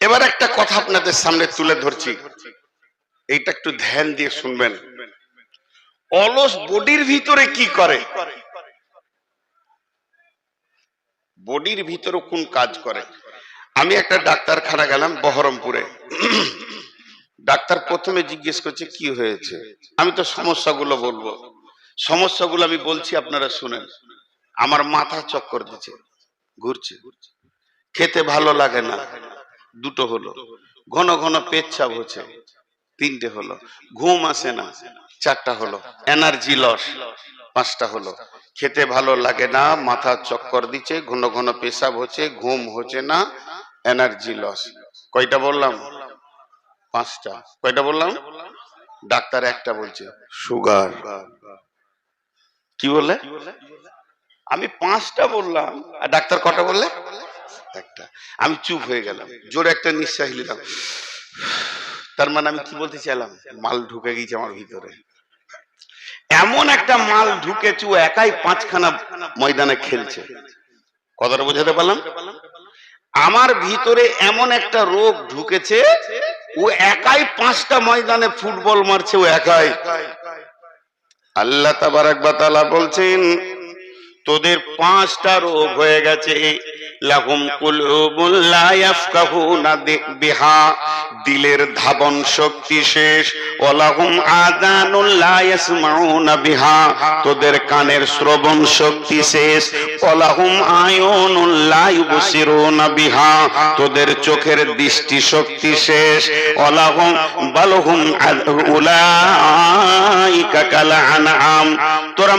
এবার একটা কথা আপনাদের সামনে তুলে ধরছি। এইটা একটু ধ্যান দিয়ে শুনবেন। অলস বডির ভিতরে কি করে? বডির ভিতরে কোন কাজ করে? আমি একটা ডাক্তারখানা গেলাম বহরমপুরে। ডাক্তার প্রথমে জিজ্ঞেস করছে, কি হয়েছে? আমি তো সমস্যাগুলো বলব। সমস্যাগুলো আমি বলছি, আপনারা শুনেন। আমার মাথা চক্কর দিচ্ছে। ঘুরছে। খেতে ভালো লাগে না। দুটো হলো। ঘন ঘন পেচ্ছাপ হচ্ছে। তিনটে হলো। ঘুম আসে না। চারটা হলো। এনার্জি লস পাঁচটা হলো। খেতে ভালো লাগে না। মাথা চক্কর দিচ্ছে। ঘন ঘন পেশাব হচ্ছে। ঘুম হচ্ছে না। এনার্জি লস কয়টা বললাম? পাঁচটা। কয়টা বললাম? ডাক্তার একটা বলছে সুগার কি বললে আমি পাঁচটা বললাম। আর ডাক্তার কটা বললে? একটা। আমি চুপ হয়ে গেলাম। জোরে একটা নিঃশ্বাস নিলাম। তার মানে আমি কি বলতে চাইলাম? মাল ঢুকে গেছে আমার ভিতরে। এমন একটা মাল ঢুকেছে ও একাই পাঁচখানা ময়দানে খেলছে। কথাটা বোঝাতে পারলাম? আমার ভিতরে এমন একটা রোগ ঢুকেছে ও একাই পাঁচটা ময়দানে ফুটবল মারছে ও একাই। আল্লাহ তাবারাক তাআলা বলছেন তোদের পাঁচটা রোগ হয়ে গেছে। বিহা। দিলের ধাবন শক্তি শেষ। আযানুল বিহা। তোদের কানের শ্রবণ শক্তি শেষ। ওয়ালাহুম আয়ুনুল লা বিহা। তোদের চোখের দৃষ্টি শক্তি শেষ। ওয়ালাহুম বালহুম উলাইকা কাল তোরা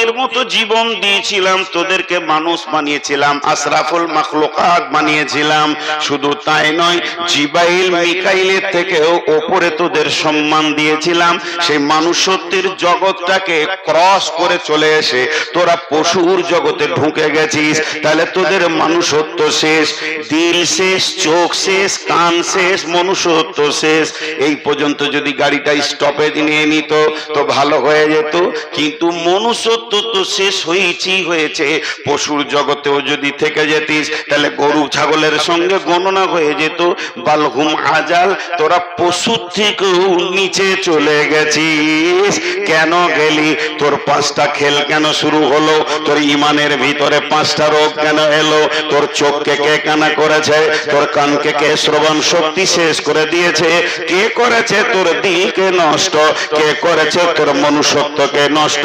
মনুষ্যত্বের মতো জীবন দিয়েছিলাম, তোদেরকে মানুষ বানিয়েছিলাম, আশরাফুল মাখলুকাত বানিয়েছিলাম। শুধু তাই নয়, জিবাইল মিকাইলের থেকেও ওপরে তোদের সম্মান দিয়েছিলাম। সেই মানুষত্বের জগৎটাকে ক্রস করে চলে এসে তোরা পশুর জগতে ঢুকে গেছিস। তাহলে তোদের মানুষত্ব শেষ, দিল শেষ, চোখ শেষ, কান শেষ, মনুষ্যত্ব শেষ। এই পর্যন্ত যদি গাড়িটা স্টপেজ নিয়ে নিত, তো ভালো হয়ে যেত। কিন্তু মনুষ্যত্ব তো শেষ হয়েছি হয়েছে। পশুর জগতেও যদি থেকে যেতিস, তাহলে গরু ছাগলের সঙ্গে গণনা হয়ে যেত। বালহুম আজাল, তোরা পশুর থেকেও নিচে চলে গেছিস। কেন গেলি? তোর পাঁচটা খেল কেন শুরু হলো? তোর ইমানের ভিতরে পাঁচটা রোগ কেন এলো? তোর চোখকে কে কানা করেছে? তোর কানকে কে শ্রবণ শক্তি শেষ করে দিয়েছে? কে করেছে তোর দিলকে নষ্ট? কে করেছে তোর মনুষ্যত্বকে নষ্ট?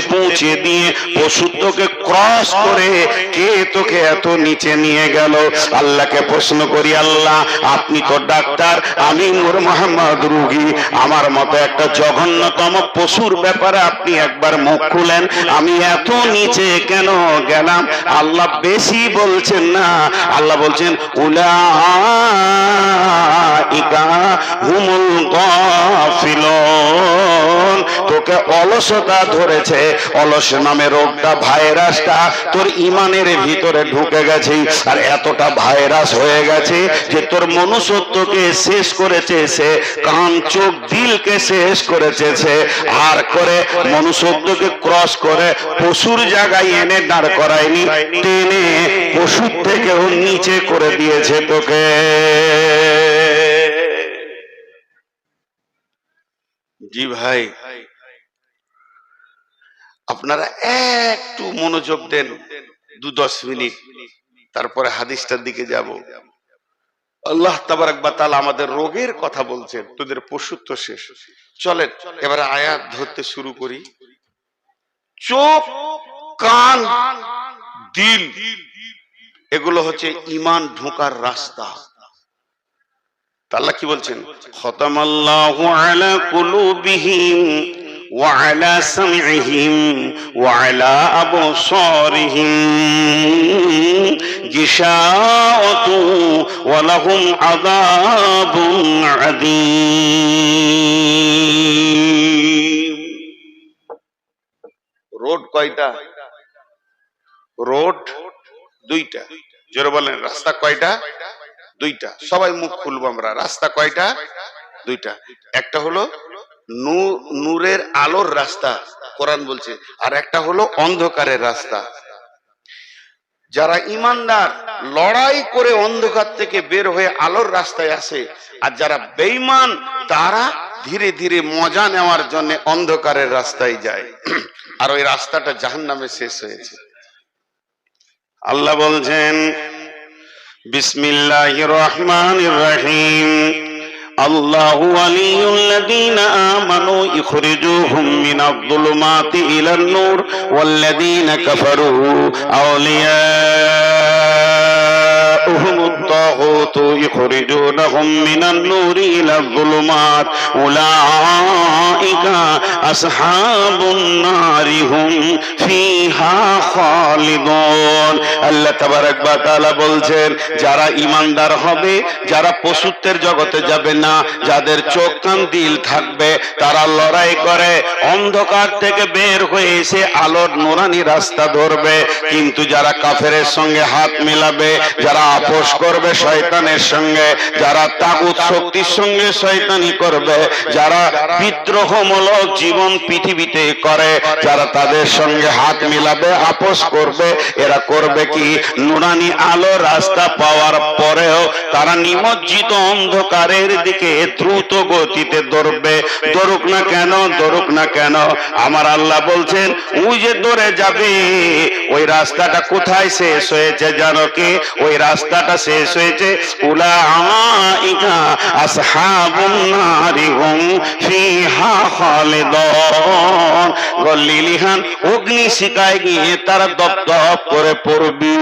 পৌঁছে দিয়ে পশুত্বকে ক্রস করে কে তোকে এত নিচে নিয়ে গেল? আল্লাহকে প্রশ্ন করি, আল্লাহ, আপনি তো ডাক্তার, আমি নূর মোহাম্মদ রুগী। আমার মতো একটা জঘন্যতম পশুর ব্যাপারে আপনি একবার মুখ খুলেন। আমি এত নিচে কেন গেলাম? আল্লাহ বেশি বলছেন না। আল্লাহ বলছেন উলা তোকে অলসতা ধরেছে। অলস নামে রোগটা, ভাইরাসটা তোর ইমানের ভিতরে ঢুকে গেছে। আর এতটা ভাইরাস হয়ে গেছে যে তোর মনুষ্যত্বকে শেষ করেছে সে কান, চোখ, দিলকে শেষ করেছে সে আর করে মনুষ্যত্বকে ক্রস করে পশুর জায়গায় এনে দাঁড় করায়নি, টেনে পশুর থেকেও নিচে করে দিয়েছে তোকে। জি ভাই। আপনারা একটু মনোযোগ দেন, দু দশ মিনিট। তারপরে হাদিসটার দিকে যাব। আল্লাহ তাবারাক বা তাআলা আমাদের রোগের কথা বলছেন, তোদের পশুত্ব শেষ। চলেন, এবারে আয়াত ধরতে শুরু করি। চোখ, কান দিল এগুলো হচ্ছে ইমান ঢোকার রাস্তা। আল্লাহ কি বলছেন? খতামাল্লাহু আলা কুলুবিহিম وعلى سمعهم وعلى أبصارهم غشاوة ولهم عذاب عظيم রোড কয়টা রোড দুইটা জোরে বলেন রাস্তা কয়টা দুইটা সবাই মুখ খুলবো আমরা রাস্তা কয়টা দুইটা একটা হলো নূ- নূরের আলোর রাস্তা, কোরআন বলছে। আর একটা হলো অন্ধকারের রাস্তা। যারা ইমানদার, লড়াই করে অন্ধকার থেকে বের হয়ে আলোর রাস্তায় আসে, আর যারা বেঈমান, তারা ধীরে ধীরে মজা নেওয়ার জন্য অন্ধকারের রাস্তায় যায়। আর ওই রাস্তাটা জাহান্নামে শেষ হয়েছে। আল্লাহ বলছেন, বিসমিল্লাহির রহমানির রহিম। الله ولي الذين آمنوا يخرجوهم من الظلمات إلى النور والذين كفروا أولياؤهم الطاغوت يخرجونهم من النور إلى الظلمات أولئك أصحاب النار هم فيها خالدون আল্লাহ তাবারক ওয়া তাআলা বলছেন যারা ইমানদার হবে যারা পশুত্বের জগতে যাবে না যাদের চোখ কান দিল থাকবে তারা লড়াই করে অন্ধকার থেকে বের হয়ে এসে আলোর নোরানি রাস্তা ধরবে কিন্তু যারা কাফেরের সঙ্গে হাত মেলাবে যারা আপোষ করবে শয়তানের সঙ্গে, যারা তাগুত শক্তির সঙ্গে শয়তানি করবে, যারা বিদ্রোহমূলক জীবন পৃথিবীতে করে, যারা তাদের সঙ্গে হাত মিলাবে, আপোষ করবে, এরা করবে কি? নুরানি আলো রাস্তা পাওয়ার পরেও তারা নিমজ্জিত অন্ধকারের দিকে দ্রুত গতিতে দৌড়বে। দৌড়ুক না কেন? দৌড়ুক না কেন? আমার আল্লাহ বলছেন, ওই যে দৌড়ে যাবে, ওই রাস্তাটা কোথায় শেষ হয়েছে জানো কি? ওই রাস্তাটা শেষ হয়েছে। উলা আমাইকা আসহাবুন নারি ফিহা খালিদুন। গলিলিহান অগ্নি শিকায় গিয়ে তারা দপ দপ করে পড়বি।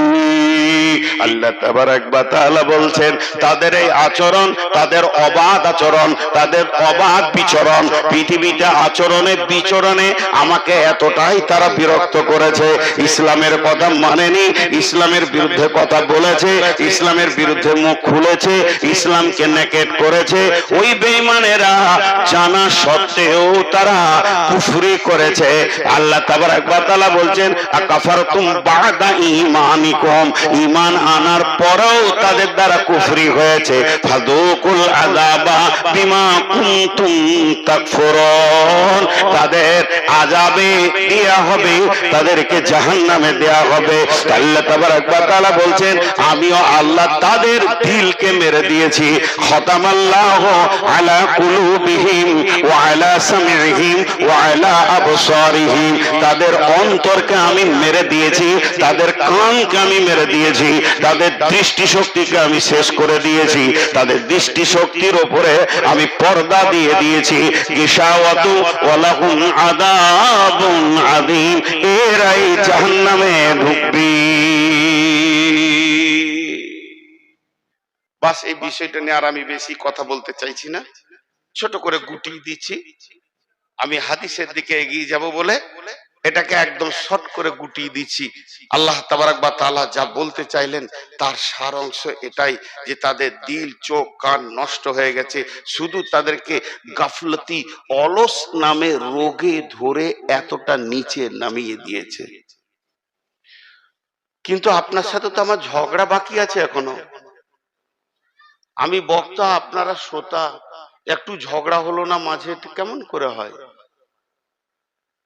আল্লাহ তাবারাক ওয়া তাআলা বলছেন, তাদের এই আচরণ, তাদের অবাধ আচরণ, তাদের অবাধ বিচরণ, পৃথিবীতে আচরণে বিচরণে আমাকে এতটাই তারা বিরক্ত করেছে। ইসলামের কথা মানেনি, ইসলামের বিরুদ্ধে কথা বলেছে, ইসলামের বিরুদ্ধে মুখ খুলেছে, ইসলামকে নেকেট করেছে। ওই বেঈমানেরা জানা সত্ত্বেও তারা কুফরি করেছে। আল্লাহ তাবারাক ওয়া তাআলা বলছেন, আকাফারতুম বাদা ঈমানিকুম? ঈমান আনার পরেও তাদের দ্বারা কুফরি হয়েছে। ফাদুকুল আযাবা বিমা কুনতুম তাকফুরুন। তাদের আযাবে দেয়া হবে, তাদেরকে জাহান্নামে দেয়া হবে। আল্লাহ তাবারাক ওয়া তাআলা বলছেন, আমিও আল্লাহ তাদের দিলকে মেরে দিয়েছি। খতামাল্লাহু আলা কুলুবিহিম ওয়া আলা সামিহিম ওয়া আলা আবসারিহিম। তাদের অন্তরকে আমি মেরে দিয়েছি, তাদের কানকে আমি মেরে দিয়েছি, তাদের দৃষ্টি শক্তিকে আমি শেষ করে দিয়েছি, তাদের দৃষ্টি শক্তির উপরে আমি পর্দা দিয়ে দিয়েছি। গিসাওয়াতু এরাই জাহান্নামে ঢুকবি। বাস, এই বিষয়টা নিয়ে আর আমি বেশি কথা বলতে চাইছি না। ছোট করে গুটিয়ে দিচ্ছি। আমি হাদিসের দিকে এগিয়ে যাব বলে এটাকে একদম শর্ট করে গুটিয়ে দিচ্ছি। আল্লাহ তাবারাক বা তাআলা যা বলতে চাইলেন, তার সার অংশ এটাই যে তাদের দিল, চোখ, কান নষ্ট হয়ে গেছে। শুধু তাদেরকে গাফলতি, অলস নামে রোগে ধরে এতটা নিচে নামিয়ে দিয়েছে। কিন্তু আপনার সাথে তো আমার ঝগড়া বাকি আছে এখনও। আমি বক্তা, আপনারা শ্রোতা, একটু ঝগড়া হলো না মাঝে কেমন করে হয়?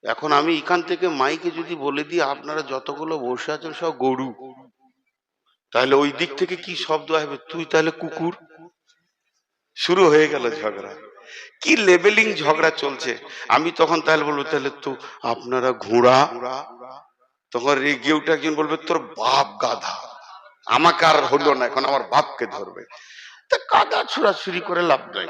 এখন আমি এখান থেকে মাইকে যদি বলে দিই, আপনারা যতগুলো বসে আছেন সব গরু। তাহলে ওই দিক থেকে কি শব্দ আসবে? তুই তাহলে কুকুর? শুরু হয়ে গেল ঝগড়া। কি লেভেলিং ঝগড়া চলছে? আমি তখন তাহলে বলব, তাহলে তো আপনারা ঘোড়া। তখন রেগে উঠে একজন বলবে, তোর বাপ গাধা। আমাকে আর হলো না, এখন আমার বাপকে ধরবে। কাদা ছুড়াছুরি করে লাভ নাই।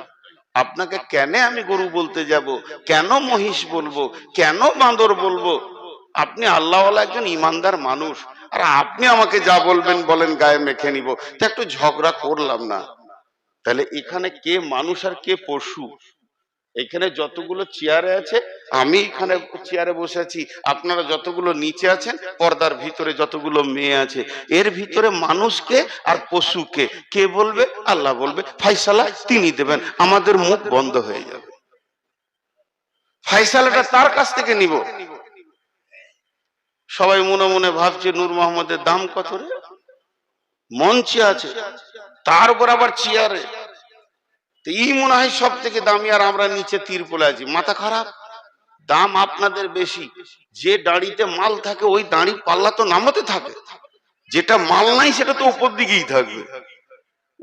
আপনাকে কেন আমি গরু বলতে যাব? কেন মহিষ বলব? কেন বাঁদর বলব? আপনি আল্লাহওয়ালা একজন ইমানদার মানুষ। আর আপনি আমাকে যা বলবেন বলেন, গায়ে মেখে নিব। তা একটু ঝগড়া করলাম না। তাহলে এখানে কে মানুষ আর কে পশু? এখানে যতগুলো চেয়ারে আছে, আমি এখানে চেয়ারে বসে আছি। আপনারা যতগুলো নিচে আছেন, পর্দার ভিতরে যতগুলো মেয়ে আছে, এর ভিতরে মানুষকে আর পশুকে কে বলবে? আল্লাহ বলবে। ফাইসালা তিনি দেবেন। আমাদের মুখ বন্ধ হয়ে যাবে। ফাইসালাটা তার কাছ থেকে নিব। সবাই মনে মনে ভাবছে, নূর মোহাম্মদের দাম কত রে? মঞ্চে আছে। তার উপর আবার চেয়ারে। তো এই মনে হয় সব থেকে দামি আর আমরা নিচে তিরপলে আছি। মাথা খারাপ? দাম আপনাদের বেশি। যে দাঁড়িতে মাল থাকে, ওই দাঁড়ি পাল্লা তো নামাতে থাকে। যেটা মাল নাই, সেটা তো উপর দিকেই থাকবে।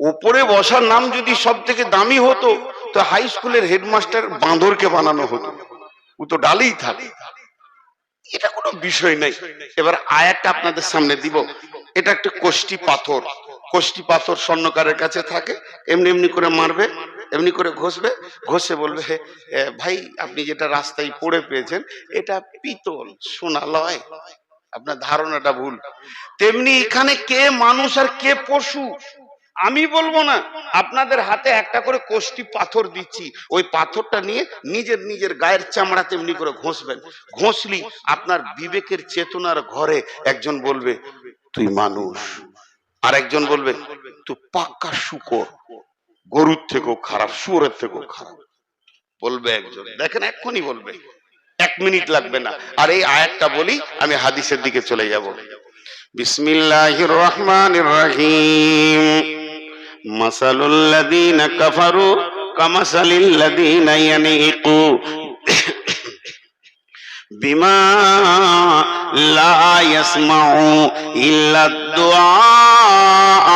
ওপরে বসার নাম যদি সব থেকে দামি হতো, তো হাই স্কুলের হেডমাস্টার বাঁদরকে বানানো হতো। ও তো ডালেই থাকে। এটা কোনো বিষয় নাই। এবার আয়াতটা আপনাদের সামনে দিব। এটা একটা কোষ্টি পাথর। কোষ্টি পাথর স্বর্ণকারের কাছে থাকে। এমনি এমনি করে মারবে। এমনি করে ঘষবে, ঘষে বলবে ভাই, আপনি যেটা রাস্তায় পড়ে পেয়েছেন, এটা পিতল, সোনা লয়। আপনার ধারণাটা ভুল। তেমনি এখানে কে মানুষ আর কে পশু, আমি বলব না। আপনাদের হাতে একটা করে কোষ্টি পাথর দিচ্ছি। ওই পাথরটা নিয়ে নিজের নিজের গায়ের চামড়া তেমনি করে ঘষবেন। ঘষলি আপনার বিবেকের চেতনার ঘরে একজন বলবে, তুই মানুষ। আর একজন বলবে, তুই পাক্কা শুকর। গরুর থেকেও খারাপ শুয়োরের থেকেও খারাপ। বলবে একজন। দেখেন এক্ষুনি বলবে। এক মিনিট লাগবে না। আর এই আয়াতটা বলি আমি হাদিসের দিকে চলে যাব। বিসমিল্লাহির রহমানির রহিম। কাফারু ইয়ানিকু। বিমা লা ইয়াসমাউ ইল্লা দুআ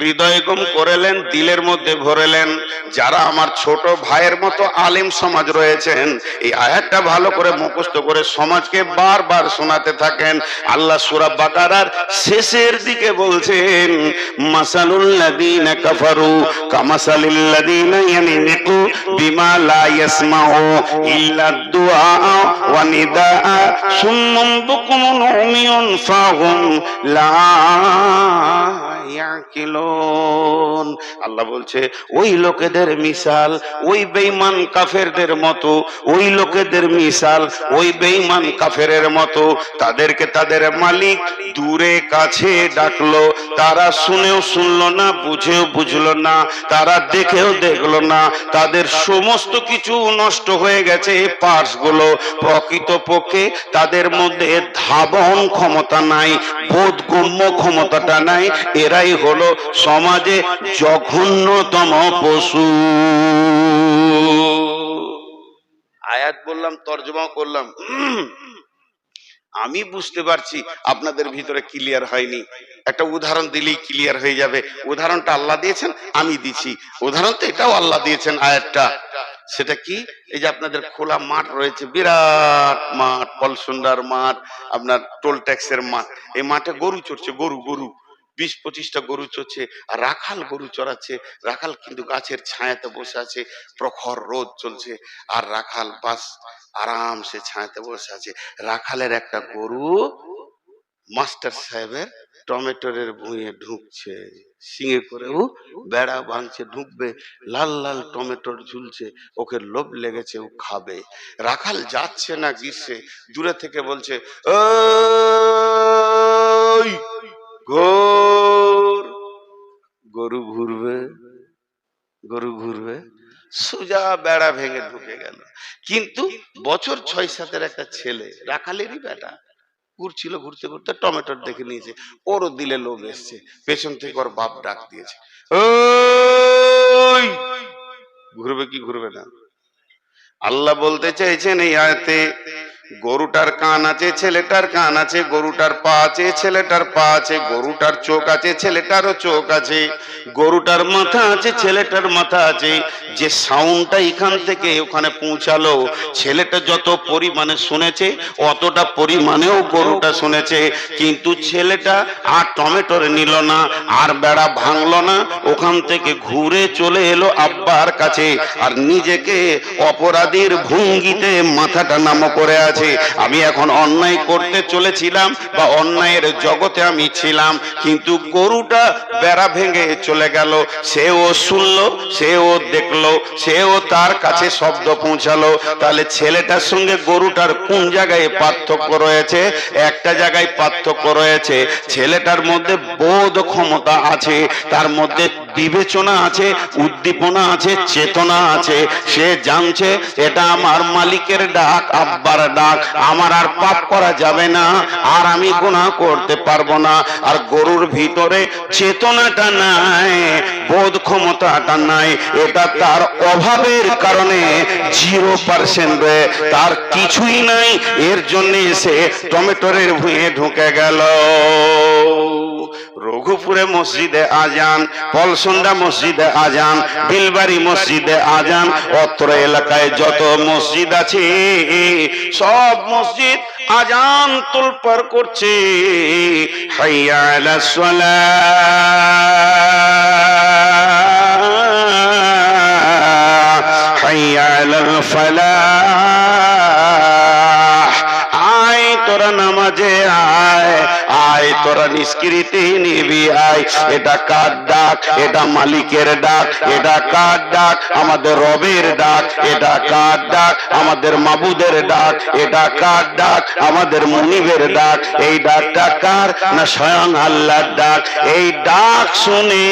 হৃদয় গম করেলেন, দিলের মধ্যে ভরেলেন। যারা আমার ছোট ভাইয়ের মতো আলেম সমাজ রয়েছেন, এই আয়াতটা ভালো করে মুখস্থ করে সমাজকে বারবার শোনাতে থাকেন। আল্লাহ সূরা বাকারার শেষের দিকে বলছেন মাসালুল্লাযীনা কাফারু কামাসালিল্লাযীনা ইয়ানিকু বিমা লা ইয়াসমাউ ইল্লা দুআ ওয়া নিদা। সুম্মুম বুকুমুন উমিয়ুন ফাহুম লা ইয়াকিলুন আল্লাহ বলছে, ওই লোকেদের মিসাল ওই বেঈমান কাফেরদের মতো, ওই লোকেদের মিসাল ওই বেঈমান কাফেরের মতো, তাদেরকে তাদের মালিক দূরে কাছে ডাকলো। তারা শুনেও শুনলো না, বুঝেও বুঝলো না, তারা দেখেও দেখল না, তাদের সমস্ত কিছু নষ্ট হয়ে গেছে পার্সগুলো। প্রকৃতপক্ষে তাদের মধ্যে ধাবন ক্ষমতা নাই, বোধগম্য ক্ষমতাটা নাই, এরাই হলো সমাজে জঘন্যতম পশু। আয়াত বললাম তর্জমা করলাম। আমি বুঝতে পারছি আপনাদের ভিতরে ক্লিয়ার হয়নি। একটা উদাহরণ দিলেই ক্লিয়ার হয়ে যাবে। উদাহরণটা আল্লাহ দিয়েছেন, আমি দিছি। উদাহরণ তো এটাও আল্লাহ দিয়েছেন আয়াতটা। সেটা কি? এই যে আপনাদের খোলা মাঠ রয়েছে, বিরাট মাঠ পলসুন্ডার মাঠ, আপনার টোল ট্যাক্সের মাঠ। এই মাঠে গরু চড়ছে, গরু গরু। বিশ পঁচিশটা গরু চড়ছে, আর রাখাল গরু চড়াচ্ছে। রাখাল কিন্তু গাছের ছায়াতে বসে আছে, প্রখর রোদ চলছে, আর রাখাল বাস আরামসে ছায়াতে বসে আছে। রাখালের একটা গরু মাস্টার সাহেবের টমেটোরের ভুঁয়ে ঢুকছে সিঙে করে ও বেড়া ভাঙছে, ঢুকবে, লাল লাল টমেটোর ঝুলছে, ওকে লোভ লেগেছে, ও খাবে। রাখাল যাচ্ছে না গ্রীষ্মে দূরে থেকে বলছে ঘোর গরু ঘুরবে গরু ঘুরবে, সোজা বেড়া ভেঙে ঢুকে গেল। কিন্তু বছর ছয় সাতের একটা ছেলে, রাখালেরই বেটা, ঘুরছিল ঘুরতে ঘুরতে, টমেটোর দেখে নিয়েছে, ওরও দিলে লোভ এসছে, পেছন থেকে ওর বাপ ডাক দিয়েছে ঘুরবে কি ঘুরবে না? আল্লাহ বলতে চাইছেন এই আয়াতে গরুটার কান আছে, ছেলেটার কান আছে, গরুটার পা আছে, ছেলেটার পা আছে, গরুটার চোখ আছে, ছেলেটারও চোখ আছে, গরুটার মাথা আছে, ছেলেটার মাথা আছে। যে সাউন্ডটা এখান থেকে ওখানে পৌঁছালো, ছেলেটা যত পরিমাণে শুনেছে, অতটা পরিমাণেও গরুটা শুনেছে। কিন্তু ছেলেটা আর টমেটোর নিল না, আর বেড়া ভাঙল না, ওখান থেকে ঘুরে চলে এলো আব্বার কাছে, আর নিজেকে অপরাধীর ভঙ্গিতে মাথাটা নামো করে আছে। আমি এখন অন্যায় করতে চলেছিলাম বা অন্যায়ের জগতে আমি ছিলাম, কিন্তু গরুটা বেড়া ভেঙে চলে গেল। সেও শুনলো, সেও দেখল, সেও তার কাছে শব্দ পৌঁছালো। তাহলে ছেলেটার সঙ্গে গরুটার কোন জায়গায় পার্থক্য রয়েছে? একটা জায়গায় পার্থক্য রয়েছে। ছেলেটার মধ্যে বোধ ক্ষমতা আছে, তার মধ্যে বিবেচনা আছে, উদ্দীপনা আছে, চেতনা আছে। সে জানছে, এটা আমার মালিকের ডাক, আব্বার ডাক। আমার আর পাপ করা যাবে না, আর আমি গুনাহ করতে পারব না। আর গরুর ভিতরে চেতনাটা নাই, বোধ ক্ষমতাটা নাই, এটা তার অভাবের কারণে জিরো পার্সেন্ট তার কিছুই নাই, এর জন্য সে টমেটোরের ভুঁয়ে ঢুকে গেল। রঘুপুরে মসজিদে আজান, পলসন্ডা মসজিদে আজান, বিলবাড়ি মসজিদে আজান, অত্র এলাকায় যত মসজিদ আছে, সব মসজিদ আজান তুলপার করছে। হাইয়ালা হাইয়া নামাজে আয় আয়, তোরা নিষ্কৃতি নিবি, আয়। এটা কার ডাক? এটা মালিকের ডাক। এটা কার ডাক? আমাদের রবের ডাক। এটা কার ডাক? আমাদের মাবুদের ডাক। এটা কার ডাক? আমাদের মুনিবের ডাক। এই ডাকটা কার? না স্বয়ং আল্লাহর ডাক? এই ডাক শুনে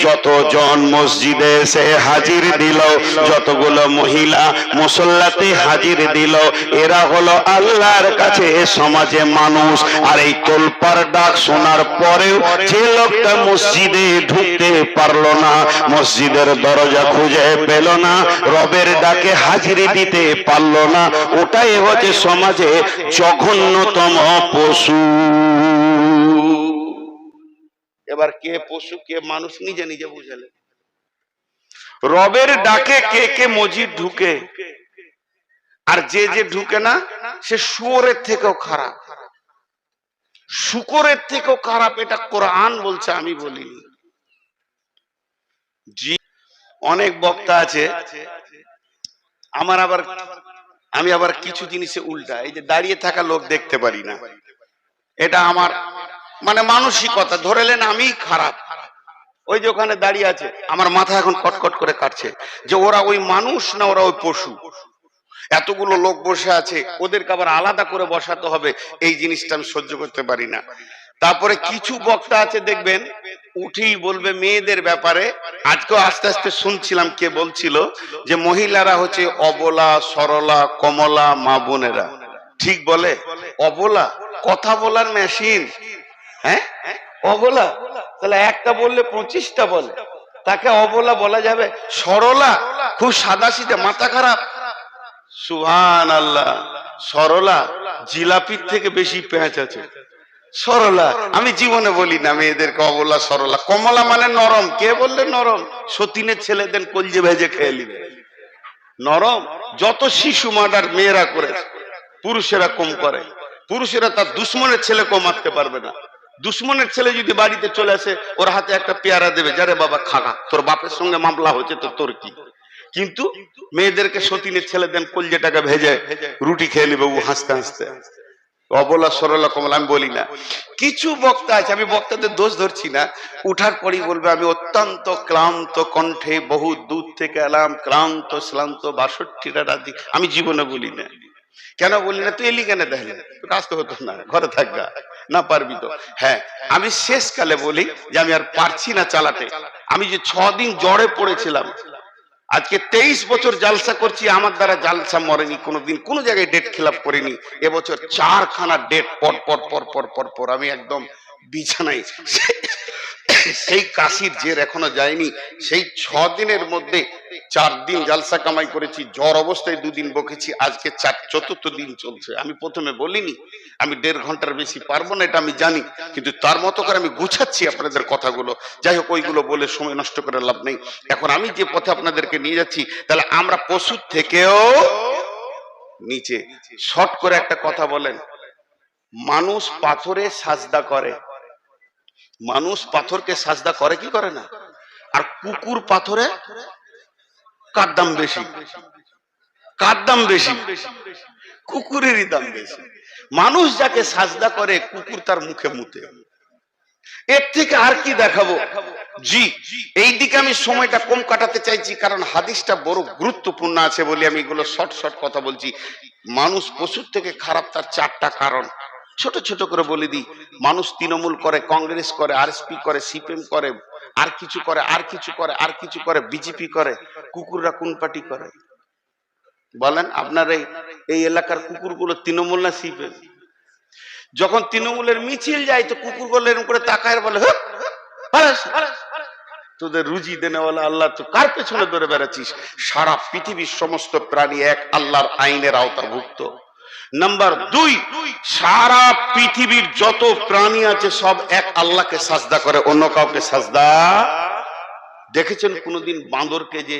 যতজন মসজিদে এসে হাজির দিল, যতগুলো মহিলা মুসল্লাতে হাজির দিল, এরা হলো আল্লাহর কাছে সমাজে মানুষ আর এই তোলপার ডাক শোনার পরেও যে লোকটা মসজিদে ঢুকতে পারল না মসজিদের দরজা খুঁজে পেল না রবের ডাকে হাজিরি দিতে পারল না ওটাই হচ্ছে সমাজে জঘন্যতম পশু। এবার কে পশু কে মানুষ নিজে নিজে বুঝালে। রবের ডাকে কে কে মসজিদ ঢুকে? আর যে যে ঢুকে না সে শুয়োরের থেকেও খারাপ। শুকরের থেকেও খারাপ এটা কোরআন বলছে আমি বলিনি। জি অনেক বক্তা আছে আমার আবার আমি আবার কিছু জিনিসে উল্টা এই যে দাঁড়িয়ে থাকা লোক দেখতে পারি না। এটা আমার মানে মানসিকতা ধরেলেন আমি খারাপ। ওই যে ওখানে দাঁড়িয়ে আছে আমার মাথা এখন কটকট করে কাটছে যে ওরা ওই মানুষ না ওরা ওই পশু। এতগুলো লোক বসে আছে, ওদেরকে আবার আলাদা করে বসাতে হবে। এই জিনিসটা আমি সহ্য করতে পারি না। তারপরে কিছু বক্তা আছে, দেখবেন, উঠেই বলবে মেয়েদের ব্যাপারে। আজকেও আস্তে আস্তে শুনছিলাম কে বলছিল যে মহিলারা হচ্ছে অবলা, সরলা, কমলা, মা বোনেরা। ঠিক বলে? অবলা? কথা বলার মেশিন হ্যাঁ? অবলা? তাহলে একটা বললে পঁচিশটা বলে। তাকে অবলা বলা যাবে। সরলা? খুব সাদা মাথা খারাপ। সুহান আল্লাহ সরলা জিলাপির থেকে বেশি পেঁয়াজ আছে। সরলা, আমি জীবনে বলি না মেয়েদেরকে অবলা সরলা। কমলা মানে নরম। কে বললে নরম? সতীনের ছেলেদের কলজে ভেজে খেয়ে নিবে। নরম? যত শিশু মার্ডার মেয়েরা করেছে, পুরুষেরা কম করে। পুরুষেরা তার দুশ্মনের ছেলেকেও মারতে পারবে না। দুশ্মনের ছেলে যদি বাড়িতে চলে আসে, ওর হাতে একটা পেয়ারা দেবে। যারে বাবা খাগা, তোর বাপের সঙ্গে মামলা হচ্ছে তো তোর কি? কিন্তু মেয়েদেরকে সতীনের ছেলে দেন, কলজেটাকে ভেজে রুটি খেয়ে নিবে ও হাসতে হাসতে। অবলা, সরলা, কমলা, আমি বলি না। কিছু বক্তা আছে, আমি বক্তাদের দোষ ধরছি না। উঠার পরই বলবে, আমি অত্যন্ত ক্লান্ত কণ্ঠে বহু দূর থেকে এলাম, ক্লান্ত শ্রান্ত বাষট্টিটা রাতি। আমি জীবনে বলি না। কেন বলি না? তুই এলি কেন দেখলে তোকে আসতে হতো না, ঘরে থাকবা। না পারবি তো। হ্যাঁ আমি শেষকালে বলি যে, আমি আর পারছি না চালাতে। আমি যে ছদিন জ্বরে পড়েছিলাম আজকে তেইশ বছর জালসা করছি, আমার দ্বারা জালসা মরেনি, কোনোদিন কোনো জায়গায় ডেট খেলাপ করিনি। এবছর চারখানা ডেট পর পর পর পর পর পর আমি একদম বিছানায় সেই কাশির জের এখনও যায়নি। সেই ছ দিনের মধ্যে চার দিন জালসা কামাই করেছি, জ্বর অবস্থায় দুদিন বকেছি, আজকে চার, চতুর্থ দিন চলছে। আমি প্রথমে বলিনি, আমি দেড় ঘণ্টার বেশি পারব না, এটা আমি জানি, কিন্তু তার মতো করে আমি গুছাচ্ছি আপনাদের কথাগুলো। যাই হোক, ওইগুলো বলে সময় নষ্ট করে লাভ নেই। এখন আমি যে পথে আপনাদেরকে নিয়ে যাচ্ছি, তাহলে আমরা পশুর থেকেও নিচে। শর্ট করে একটা কথা বলেন, মানুষ পাথরে সাজদা করে। মানুষ পাথরকে সাজদা করে, কি করে না? আর কুকুর পাথরে কার দাম বেশি? কার দাম বেশি? কুকুরেরই দাম বেশি। মানুষ যাকে সাজদা করে, কুকুর তার মুখে মুতে। এর থেকে আর কি দেখাবো? জি, এই দিকে আমি সময়টা কম কাটাতে চাইছি, কারণ হাদিসটা বড় গুরুত্বপূর্ণ আছে বলে আমি এগুলো শর্ট শর্ট কথা বলছি। মানুষ পশুর থেকে খারাপ তার চারটা কারণ। ছোট ছোট করে বলে দিই। মানুষ তৃণমূল করে কংগ্রেস করে আরএসপি করে সিপিএম করে আর কিছু করে আর কিছু করে আর কিছু করে বিজেপি করে কুকুররা কোন পার্টি করে? বলেন আপনার এই এই এলাকার কুকুরগুলো তৃণমূল না সিপিএম? যখন তৃণমূলের মিছিল যায় তো কুকুরগুলো এরকম করে তাকায় বলে "হুপ, পালাস, পালাস, পালাস।" তোদের রুজি দেনেওয়ালা আল্লাহ তো কার পেছনে ধরে বেড়াচ্ছিস? সারা পৃথিবীর সমস্ত প্রাণী এক আল্লাহর আইনের আওতাভুক্ত। নাম্বার দুই, সারা পৃথিবীর যত প্রাণী আছে সব এক আল্লাহকে সাজদা করে, অন্য কাউকে সাজদা। দেখেছেন কোনোদিন বাঁদরকে যে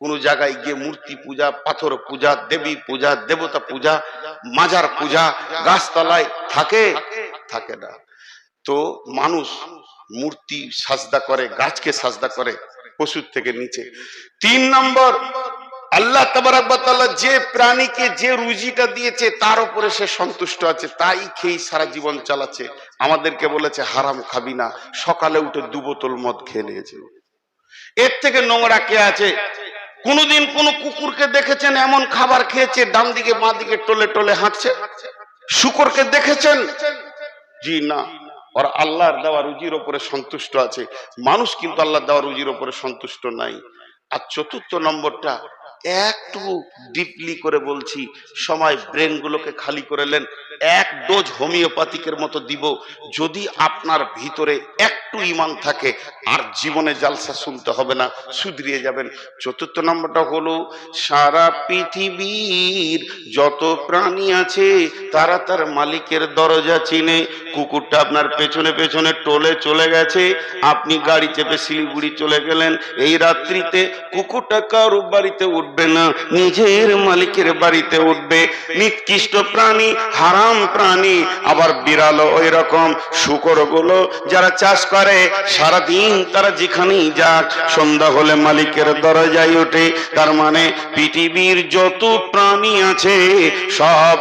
কোন জায়গায় গিয়ে মূর্তি পূজা, পাথর পূজা, দেবী পূজা, দেবতা পূজা, মাজার পূজা, গাছতলায় থাকে? থাকে না। তো মানুষ মূর্তি সাজদা করে, গাছকে সাজদা করে, পশুর থেকে নিচে। তিন নম্বর আল্লাহ তাবারাকাল্লাহ যে প্রাণীকে, যে রুজিটা দিয়েছে, তার উপরে সে সন্তুষ্ট আছে, তাই খেয়ে সারা জীবন চালাচ্ছে। আমাদেরকে বলেছে, হারাম খাবি না, সকালে উঠে দু বোতল মদ খেয়ে নিয়েছে এর থেকে নোংরা কে আছে? কোনদিন কোন কুকুরকে দেখেছেন, এমন খাবার খেয়েছে, ডান দিকে, বাঁ দিকে, টলে টলে হাঁটছে? শুকরকে দেখেছেন? জি না। ওরা আল্লাহর দেওয়া রুজির ওপরে সন্তুষ্ট আছে। মানুষ কিন্তু আল্লাহ দেওয়া রুজির ওপরে সন্তুষ্ট নাই। আর চতুর্থ নম্বরটা একটু ডিপলি করে বলছি, সময় ব্রেন গুলোকে খালি করে নেন, এক ডোজ হোমিওপ্যাথিকের মতো দিব, যদি আপনার ভিতরে একটু ইমান থাকে, আর জীবনে জালসা শুনতে হবে না সুধরিয়ে যাবেন। চতুর্থ নম্বরটা হলো, সারা পৃথিবীর যত প্রাণী আছে, তারা তার মালিকের দরজা চিনে। কুকুরটা আপনার পেছনে পেছনে টোলে চলে গেছে, আপনি গাড়ি চেপে শিলিগুড়ি চলে গেলেন। এই রাত্রিতে কুকুরটা কারও বাড়িতে উঠবে? না, নিজের মালিকের বাড়িতে উঠবে। নিকৃষ্ট প্রাণী, হারাম প্রাণী, আবার বিড়ালও ওই রকম শুকরগুলো যারা চাষ করে, সারাদিন তারা যেখানেই যাক, সন্ধ্যা হলে মালিকের দরজায় ওঠে তার মানে পৃথিবীর যত প্রাণী আছে, সব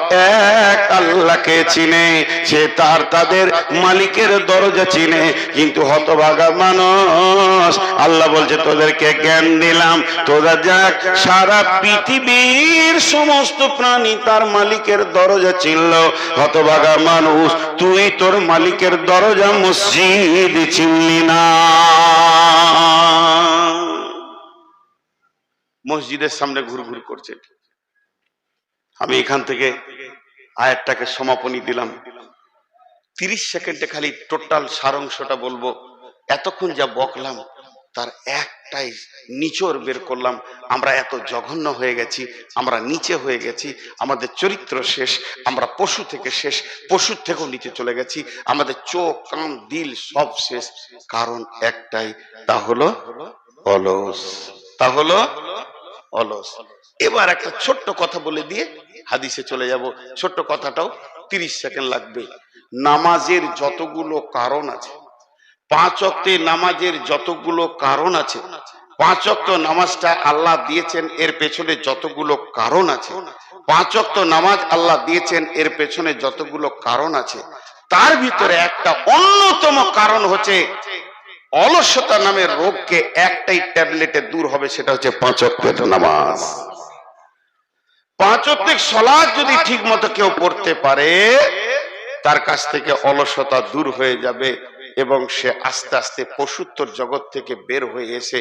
এক আল্লাহকে চিনে। সে তার তাদের মালিকের দরজা চিনে। কিন্তু হতভাগা মানুষ, আল্লাহ বলছে, তোদেরকে জ্ঞান দিলাম। তোরা যাক সারা পৃথিবীর সমস্ত প্রাণী তার মালিকের দরজা চিনল। হতভাগা মানুষ, তুই তোর মালিকের দরজা মসজিদ চিনলি না। মসজিদের সামনে ঘুর ঘুর করছে। আমি এখান থেকে আয়াতটাকে সমাপনী দিলাম। তিরিশ সেকেন্ডে খালি টোটাল সারাংশটা বলব। এতক্ষণ যা বকলাম তার একটাই নিচর বের করলাম। আমরা এত জঘন্য হয়ে গেছি, আমরা নিচে হয়ে গেছি, আমাদের চরিত্র শেষ, আমরা পশু থেকে শেষ, পশুর থেকেও নিচে চলে গেছি, আমাদের চোখ, কান, দিল সব শেষ। কারণ একটাই, তা হলো অলস। তা হলো অলস। এবার একটা ছোট্ট কথা বলে দিয়ে হাদিসে চলে যাব। ছোট্ট কথাটাও তিরিশ সেকেন্ড লাগবে। নামাজের যতগুলো কারণ আছে পাঁচ অক্টে নামাজের যতগুলো কারণ আছে, পাঁচ অক্ট নামাজটা আল্লাহ দিয়েছেন, এর পেছনে যতগুলো কারণ আছে, পাঁচ অক্ট নামাজ আল্লাহ দিয়েছেন, এর পেছনে যতগুলো কারণ আছে, তার ভিতরে একটা অন্যতম কারণ হচ্ছে অলসতা নামের রোগকে একটাই ট্যাবলেটে দূর হবে, সেটা হচ্ছে পাঁচ অক্টের নামাজ। পাঁচ অক্টের সলাদ যদি ঠিক মতো কেউ পড়তে পারে, তার কাছ থেকে অলসতা দূর হয়ে যাবে এবং সে আস্তে আস্তে পশুত্বর জগৎ থেকে বের হয়ে এসে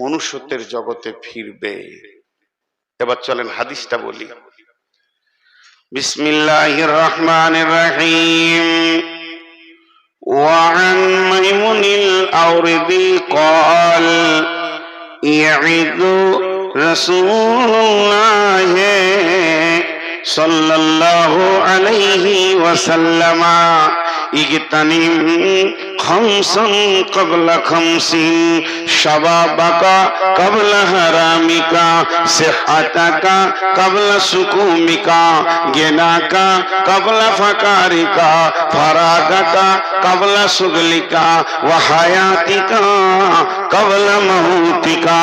মনুষ্যত্বের জগতে ফিরবে এবার চলেন হাদিসটা বলি বিসমিল্লাহির রহমানির রহিম وعن ميمون الأوردي قال يعد رسول الله صلى الله عليه وسلم ইগতানিম খমসন কবলা খমসিন শবাবাকা কবলা হারামিকা, সেহাতাকা কবলা সুকুমিকা, গেনাকা কবলা ফাকারিকা, ফারাগাকা কবলা সুগলিকা ওয়াহায়াতিকা কবলা মহুতিকা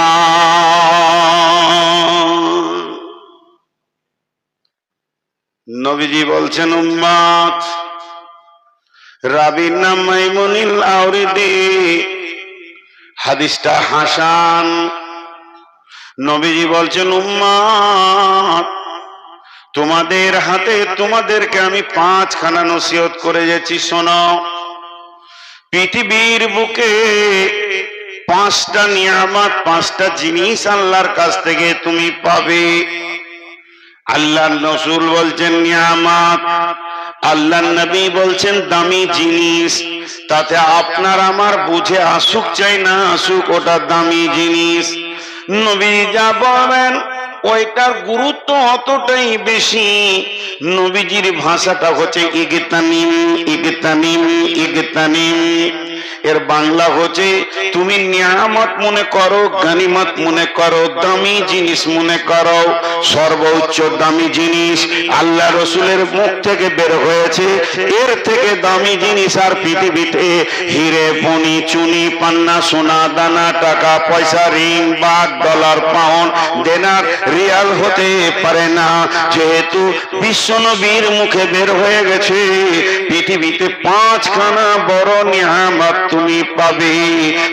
নবীজি বলছেন, উম্মাত রাবির নাম মাইমুনিল আউরিদি হাদিসটা হাসান। নবীজি বলছেন উম্মাত তোমাদের হাতে তোমাদেরকে আমি পাঁচখানা নসিহত করে যাচ্ছি, শোনো। পৃথিবীর বুকে পাঁচটা নিয়ামত, পাঁচটা জিনিস আল্লাহর কাছ থেকে তুমি পাবে। আল্লাহ রসুল বলছেন, নিয়ামত আল্লাহ নবী বলছেন, দামি জিনিস, তাতে আপনার আমার বুঝে আসুক চাই না আসুক, ওটা দামি জিনিস। নবী যা বলেন, ওইটার গুরুত্ব অতটাই বেশি। নবীজির ভাষাটা হচ্ছে ইগতানিম ইগতানিম ইগতানিম। এর বাংলা হচ্ছে, তুমি নিয়ামত মনে করো, গানিমত মনে করো, দামি জিনিস মনে করো, সর্বোচ্চ দামি জিনিস আল্লাহ রসুলের মুখ থেকে বের হয়েছে, এর থেকে দামি জিনিস আর পৃথিবীতে হিরে, বনি, চুনি, পান্না, সোনা, দানা, টাকা, পয়সা রিং বাঘ ডলার, পাউন্ড, দেনার রিয়াল হতে পারে না। যেহেতু বিশ্বনবীর মুখে বের হয়ে গেছে, পৃথিবীতে পাঁচখানা বড় নিয়ামত তুমি পাবে।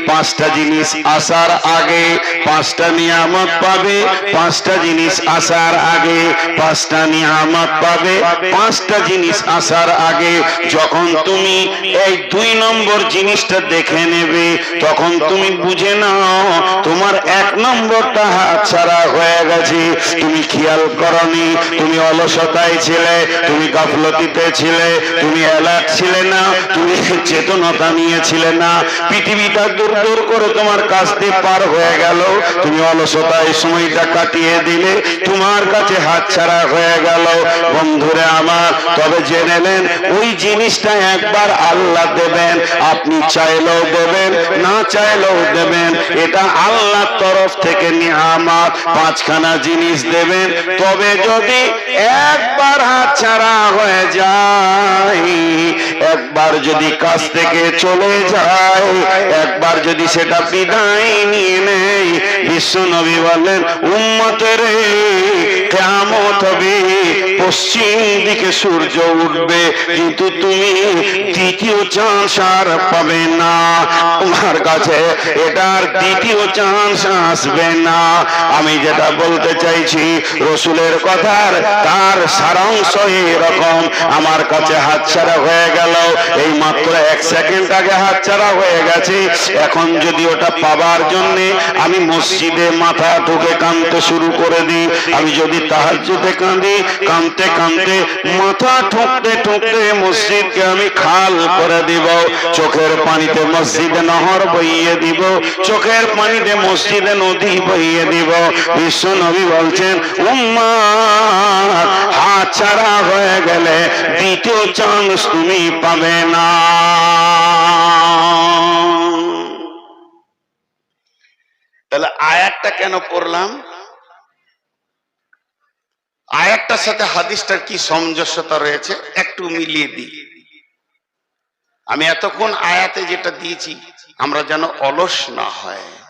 পাঁচটা জিনিস আসার আগে, পাঁচটা নিয়ামত পাবে। পাঁচটা জিনিস আসার আগে, পাঁচটা নিয়ামত পাবে। পাঁচটা জিনিস আসার আগে, যখন তুমি এই দুই নম্বর জিনিসটা দেখে নেবে, তখন তুমি বুঝে নাও, তোমার এক নম্বরটা হাত ছাড়া হয়ে গেছে। তুমি খেয়াল করনি, তুমি অলসতায় ছিলে, তুমি গাফলতিতে ছিলে, তুমি অ্যালার্ট ছিলে না, তুমি চেতনতা নিয়েছিলে না। পৃথিবীটা দূর দূর করে তোমার কাছ দিয়ে পার হয়ে গেল। তুমি অলসতায় সময়টা কাটিয়ে দিলে, তোমার কাছে হাত ছাড়া হয়ে গেল। বন্ধুরে আমার, তবে জেনে নেন, ওই জিনিসটা একবার আল্লাহ দেবেন, আপনি চাইলেও দেবেন, না চাইলেও দেবেন। এটা আল্লাহর তরফ থেকে নিয়ামত, পাঁচখানা জিনিস দেবেন। তবে যদি একবার হাত ছাড়া হয়ে যায়, একবার যদি কাছ থেকে চলে যায়। একবার যদি সেটা বিদায় নিয়ে নেই বিশ্ব নবী বললেন, উম্মতের কেমত হবে, পশ্চিম দিকে সূর্য উঠবে, কিন্তু তুমি দ্বিতীয় চান্স আর পাবে না। তোমার কাছে এটার দ্বিতীয় চান্স আসবে না। আমি যেটা বলতে চাইছি, রসুলের কথার তার সারাংশ এরকম। আমার কাছে হাতছাড়া হয়ে গেল। এই মাত্র এক সেকেন্ড আগে হাতছাড়া হয়ে গেছে। এখন যদি ওটা পাবার জন্য আমি মসজিদে মাথা ঢুকে কাঁদতে শুরু করে দিই। আমি যদি তাহাজ্জুদে কাঁদি, কাঁদতে কাঁদতে মাথা ঠুকতে ঠুকতে মসজিদকে আমি খাল করে দিব। চোখের পানিতে মসজিদে নহর বইয়ে দিব। চোখের পানিতে মসজিদে নদী বইয়ে দিব। বিশ্ব নবী বলছেন, উম্মা হাত ছাড়া হয়ে গেলে দ্বিতীয় চান্স তুমি পাবে না। তাহলে আয়াতটা কেন পড়লাম? আয়াতটার সাথে হাদিসটার কি সামঞ্জস্যতা রয়েছে? একটু মিলিয়ে দিই। আমি এতক্ষণ আয়াতে যেটা দিয়েছি, আমরা যেন অলস না হয়।